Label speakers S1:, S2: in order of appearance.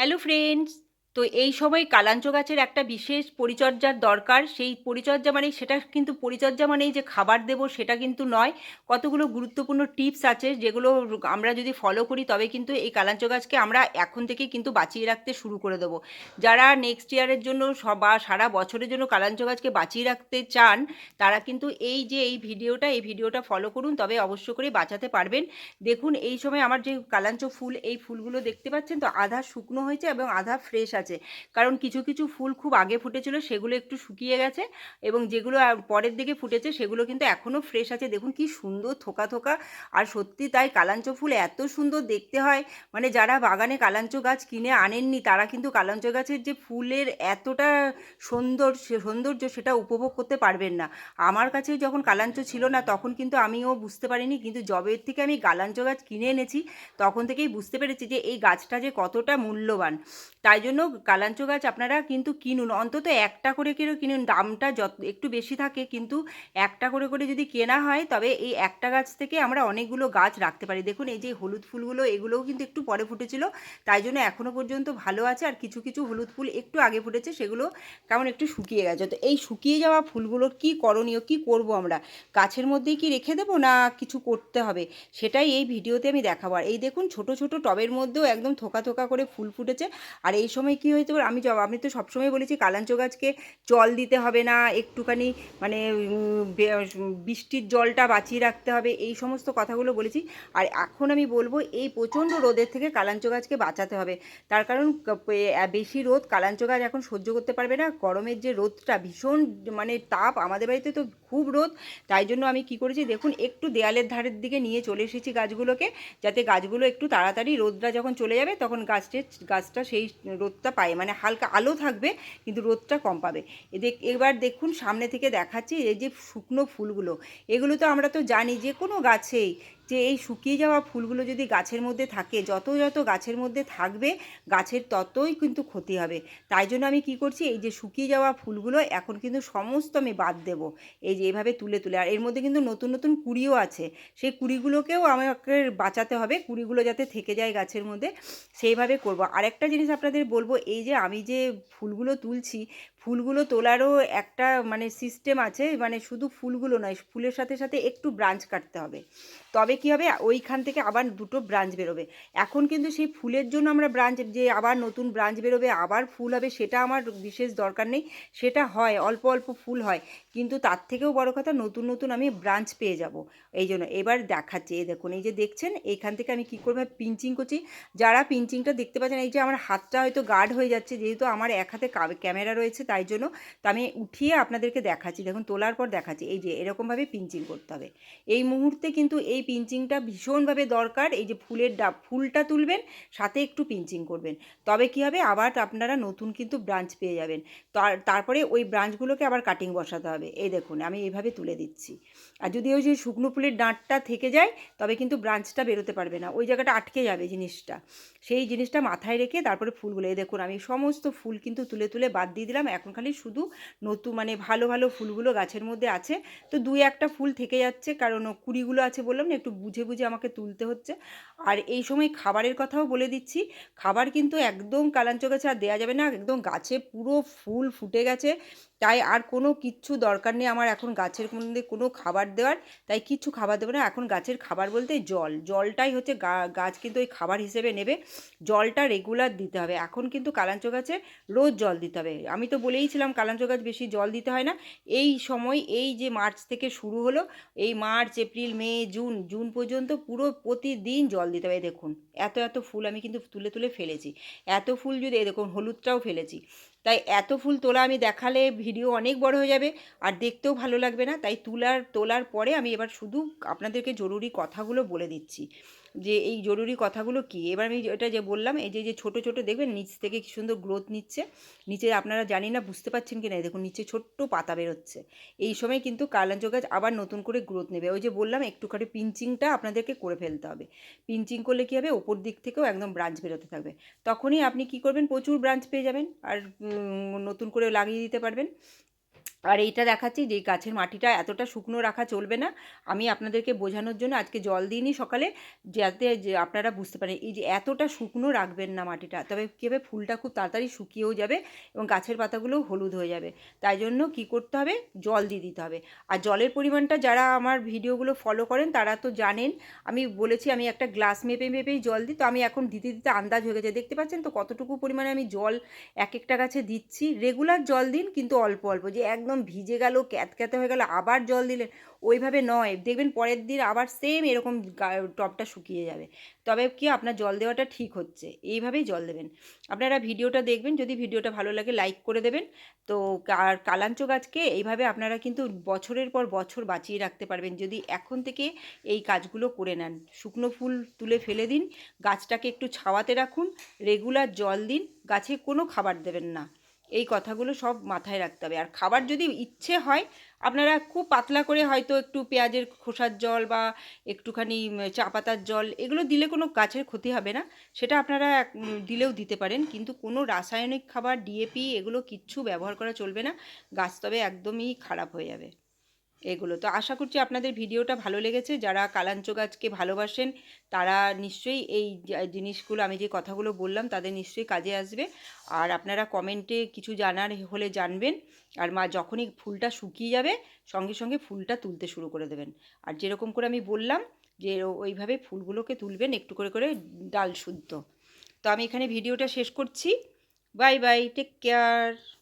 S1: Hello friends তো এই সময় কালাঞ্চ গাছের একটা বিশেষ পরিচর্যার দরকার। সেই পরিচর্যা মানে সেটা কিন্তু পরিচর্যা মানেই যে খাবার দেব সেটা কিন্তু নয়। কতগুলো গুরুত্বপূর্ণ টিপস আছে যেগুলো আমরা যদি ফলো করি তবে কিন্তু এই কালাঞ্চ গাছকে আমরা এখন থেকেই কিন্তু বাঁচিয়ে রাখতে শুরু করে দেবো। যারা নেক্সট ইয়ারের জন্য বা সারা বছরের জন্য কালাঞ্চ গাছকে বাঁচিয়ে রাখতে চান, তারা কিন্তু এই যে এই ভিডিওটা এই ভিডিওটা ফলো করুন। তবে অবশ্য করে বাঁচাতে পারবেন। দেখুন এই সময় আমার যে কালাঞ্চ ফুল, এই ফুলগুলো দেখতে পাচ্ছেন তো আধা শুকনো হয়েছে এবং আধা ফ্রেশ আছে। কারণ কিছু কিছু ফুল খুব আগে ফুটেছিল, সেগুলো একটু শুকিয়ে গেছে এবং যেগুলো পরের দিকে ফুটেছে, সেগুলো কিন্তু এখনও ফ্রেশ আছে। দেখুন কি সুন্দর থোকা থোকা। আর সত্যি তাই কালাঞ্চ ফুল এত সুন্দর দেখতে হয়। মানে যারা বাগানে কালাঞ্চ গাছ কিনে আনেননি, তারা কিন্তু কালাঞ্চ গাছের যে ফুলের এতটা সুন্দর সৌন্দর্য সেটা উপভোগ করতে পারবেন না। আমার কাছে যখন কালাঞ্চ ছিল না, তখন কিন্তু আমিও বুঝতে পারিনি। কিন্তু জবের থেকে আমি কালাঞ্চ গাছ কিনে এনেছি, তখন থেকেই বুঝতে পেরেছি যে এই গাছটা যে কতটা মূল্যবান। তাই জন্য কালাঞ্চ গাছ আপনারা কিন্তু কিনুন। অন্তত একটা করে কেউ কিনুন। দামটা যত, একটু বেশি থাকে কিন্তু একটা করে করে যদি কেনা হয়, তবে এই একটা গাছ থেকে আমরা অনেকগুলো গাছ রাখতে পারি। দেখুন, এই যে হলুদ ফুলগুলো, এগুলোও কিন্তু একটু পরে ফুটেছিল। তাই জন্য এখনও পর্যন্ত ভালো আছে। আর কিছু কিছু হলুদ ফুল একটু আগে ফুটেছে, সেগুলো কেমন একটু শুকিয়ে গেছে। তো এই শুকিয়ে যাওয়া ফুলগুলোর কি করণীয়, কি করব আমরা? গাছের মধ্যেই কি রেখে দেবো না কিছু করতে হবে? সেটাই এই ভিডিওতে আমি দেখাবো। আর এই দেখুন, ছোট ছোট টবের মধ্যেও একদম থোকা থোকা করে ফুল ফুটেছে। আর এই সময় কি হয়েছে আমি আমি তো সবসময় বলেছি কালাঞ্চ গাছকে জল দিতে হবে না, একটুখানি মানে বৃষ্টির জলটা বাঁচিয়ে রাখতে হবে, এই সমস্ত কথাগুলো বলেছি। আর এখন আমি বলব, এই প্রচণ্ড রোদের থেকে কালাঞ্চ গাছকে বাঁচাতে হবে। তার কারণ বেশি রোদ কালাঞ্চ গাছ এখন সহ্য করতে পারবে না। গরমের যে রোদটা, ভীষণ মানে তাপ, আমাদের বাড়িতে তো খুব রোদ। তাই জন্য আমি কি করেছি, দেখুন, একটু দেয়ালের ধারের দিকে নিয়ে চলে এসেছি গাছগুলোকে, যাতে গাছগুলো একটু তাড়াতাড়ি রোদটা যখন চলে যাবে, তখন গাছটির গাছটা সেই রোদটা পায় মানে হালকা আলো থাকবে, কিন্তু রোদটা কম পাবে। এবার দেখুন, সামনে থেকে দেখাচ্ছি এই যে শুকনো ফুলগুলো। এগুলো তো আমরা তো জানি যে কোনো গাছেই যে এই শুকিয়ে যাওয়া ফুলগুলো যদি গাছের মধ্যে থাকে যত যত গাছের মধ্যে থাকবে, গাছের ততই কিন্তু ক্ষতি হবে। তাই জন্য আমি কি করছি, এই যে শুকিয়ে যাওয়া ফুলগুলো এখন কিন্তু সমস্ত আমি বাদ দেবো। এই যে এভাবে তুলে তুলে, আর এর মধ্যে কিন্তু নতুন নতুন কুড়িও আছে। সেই কুড়িগুলোকেও আমাকে বাঁচাতে হবে, কুড়িগুলো যাতে থেকে যায় গাছের মধ্যে, সেইভাবে করব। আরেকটা জিনিস আপনাদের বলব, এই যে আমি যে ফুলগুলো তুলছি ফুলগুলো তোলারও একটা মানে সিস্টেম আছে মানে শুধু ফুলগুলো নয়, ফুলের সাথে সাথে একটু ব্রাঞ্চ কাটতে হবে। তবে কি হবে, ওইখান থেকে আবার দুটো ব্রাঞ্চ বেরোবে। এখন কিন্তু সেই ফুলের জন্য আমরা ব্রাঞ্চ যে আবার নতুন ব্রাঞ্চ বেরোবে, আবার ফুল হবে, সেটা আমার বিশেষ দরকার নেই। সেটা হয়, অল্প অল্প ফুল হয়, কিন্তু তার থেকেও বড় কথা, নতুন নতুন আমি ব্রাঞ্চ পেয়ে যাব। এই জন্য এবার দেখাচ্ছি, এই দেখুন, এই যে দেখছেন, এইখান থেকে আমি কী করব পিঞ্চিং করছি। যারা পিঞ্চিংটা দেখতে পাচ্ছেন, এই যে আমার হাতটা হয়তো গার্ড হয়ে যাচ্ছে, যেহেতু আমার এক হাতে ক্যামেরা রয়েছে তাই জন্য তো আমি উঠিয়ে আপনাদেরকে দেখাচ্ছি, দেখুন তোলার পর দেখাচ্ছি, এই যে এরকমভাবে পিঞ্চিং করতে হবে। এই মুহূর্তে কিন্তু এই পিঞ্চিংটা ভীষণভাবে দরকার, এই যে ফুলের ডাব, ফুলটা তুলবেন, সাথে একটু পিঞ্চিং করবেন। তবে কি হবে, আবার আপনারা নতুন কিন্তু ব্রাঞ্চ পেয়ে যাবেন। তারপরে ওই ব্রাঞ্চগুলোকে আবার কাটিং বসাতে হবে। এই দেখুন, আমি এইভাবে তুলে দিচ্ছি। আর যদি ওই যে শুকনো ফুলের ডাঁটটা থেকে যায়, তবে কিন্তু ব্রাঞ্চটা বেরোতে পারবে না। ওই জায়গাটা আটকে যাবে জিনিসটা। সেই জিনিসটা মাথায় রেখে তারপরে ফুলগুলো, এই দেখুন, আমি সমস্ত ফুল কিন্তু তুলে তুলে বাদ দিয়ে দিলাম। এখন খালি শুধু নতুন মানে ভালো ভালো ফুলগুলো গাছের মধ্যে আছে। তো দুই একটা ফুল থেকে যাচ্ছে, কারণ কুড়িগুলো আছে বললাম না, একটু বুঝে বুঝে আমাকে তুলতে হচ্ছে। আর এই সময় খাবারের কথাও বলে দিচ্ছি, খাবার কিন্তু একদম কালাঞ্চ গাছে আর দেওয়া যাবে না, একদম গাছে পুরো ফুল ফুটে গেছে। তাই আর কোনো কিচ্ছু দরকার নেই আমার এখন গাছের মধ্যে কোনো খাবার দেওয়ার, তাই কিচ্ছু খাবার দেবো না। এখন গাছের খাবার বলতে জল। জলটাই হচ্ছে গা, গাছ কিন্তু ওই খাবার হিসেবে নেবে। জলটা রেগুলার দিতে হবে। এখন কিন্তু কালাঞ্চ গাছে রোজ জল দিতে হবে। আমি তো বলেইছিলাম কালাঞ্চ গাছ বেশি জল দিতে হয় না। এই সময়, এই যে মার্চ থেকে শুরু হলো, এই March, April, May, June June পর্যন্ত পুরো প্রতিদিন জল দিতে হবে। দেখুন, এত এত ফুল আমি কিন্তু তুলে তুলে ফেলেছি। এত ফুল যদি দেখুন, হলুদটাও ফেলেছি। তাই এত ফুল তোলা আমি দেখালে ভিডিও অনেক বড় হয়ে যাবে, আর দেখতেও ভালো লাগবে না। তাই তোলার তোলার পরে আমি এবার শুধু আপনাদেরকে জরুরি কথাগুলো বলে দিচ্ছি। যে এই জরুরি কথাগুলো কি? এবার আমি এটা যে বললাম, এই যে যে ছোটো ছোটো দেখবেন নিচ থেকে কি সুন্দর গ্রোথ নিচ্ছে। নিচে আপনারা জানি না, বুঝতে পারছেন কি না দেখুন নিচে ছোট্ট পাতা বেরোচ্ছে। এই সময় কিন্তু কালাঞ্চ গাছ আবার নতুন করে গ্রোথ নেবে। ওই যে বললাম, একটুখানি পিঞ্চিংটা আপনাদেরকে করে ফেলতে হবে। পিঞ্চিং করলে কী হবে? ওপর দিক থেকেও একদম ব্রাঞ্চ বেরোতে থাকবে। তখনই আপনি কি করবেন? প্রচুর ব্রাঞ্চ পেয়ে যাবেন। আর নতুন করে লাগিয়ে দিতে পারবেন। আর এইটা দেখাচ্ছি যে, গাছের মাটিটা এতটা শুকনো রাখা চলবে না। আমি আপনাদেরকে বোঝানোর জন্য আজকে জল দিইনি সকালে, যাতে যে, আপনারা বুঝতে পারেন, এই যে, এতটা শুকনো রাখবেন না মাটিটা, তবে কী হবে ফুলটা খুব তাড়াতাড়ি শুকিয়েও যাবে এবং গাছের পাতাগুলোও হলুদ হয়ে যাবে। তাই জন্য কি করতে হবে? জল দিয়ে দিতে হবে। আর জলের পরিমাণটা যারা আমার ভিডিওগুলো ফলো করেন, তারা তো জানেন, আমি বলেছি আমি একটা গ্লাস মেপে, মেপেই জল দিই, তো আমি এখন দিতে দিতে আন্দাজ হয়ে গেছে। দেখতে পাচ্ছেন তো কতটুকু পরিমাণে আমি জল এক একটা গাছে দিচ্ছি। রেগুলার জল দিন, কিন্তু অল্প অল্প, যে একদম ভিজে গেল, ক্যাতক্যাতে হয়ে গেল, আবার জল দিলেন। ওইভাবে নয়, দেখবেন পরের দিন আবার সেম এরকম টবটা শুকিয়ে যাবে। তবে কি আপনার জল দেওয়াটা ঠিক হচ্ছে, এইভাবেই জল দেবেন। আপনারা ভিডিওটা দেখবেন, যদি ভিডিওটা ভালো লাগে লাইক করে দেবেন। তো আর কালাঞ্চ গাছকে এইভাবে আপনারা কিন্তু বছরের পর বছর বাঁচিয়ে রাখতে পারবেন, যদি এখন থেকে এই কাজগুলো করে নেন। শুকনো ফুল তুলে ফেলে দিন, গাছটাকে একটু ছাওয়াতে রাখুন রেগুলার জল দিন, গাছে কোনো খাবার দেবেন না। এই কথাগুলো সব মাথায় রাখতে হবে। আর খাবার যদি ইচ্ছে হয়, আপনারা খুব পাতলা করে হয়তো একটু পেঁয়াজের খোসার জল বা একটুখানি চা পাতার জল, এগুলো দিলে কোনো গাছের ক্ষতি হবে না। সেটা আপনারা দিলেও দিতে পারেন। কিন্তু কোনো রাসায়নিক খাবার ডিএপি এগুলো কিচ্ছু ব্যবহার করা চলবে না। গাছ তবে একদমই খারাপ হয়ে যাবে। এগুলো। তো আশা করছি আপনাদের ভিডিওটা ভালো লেগেছে। যারা কালাঞ্চ গাছকে ভালোবাসেন, তারা নিশ্চয়ই এই জিনিসগুলো, আমি যে কথাগুলো বললাম, তাদের নিশ্চয়ই কাজে আসবে। আর আপনারা কমেন্টে কিছু জানার হলে জানবেন। আর মা যখনই ফুলটা শুকিয়ে যাবে, সঙ্গে সঙ্গে ফুলটা তুলতে শুরু করে দেবেন। আর যেরকম করে আমি বললাম, যে ওইভাবে ফুলগুলোকে তুলবেন, একটু করে করে ডাল শুদ্ধ। তো আমি এখানে ভিডিওটা শেষ করছি। Bye bye, take care.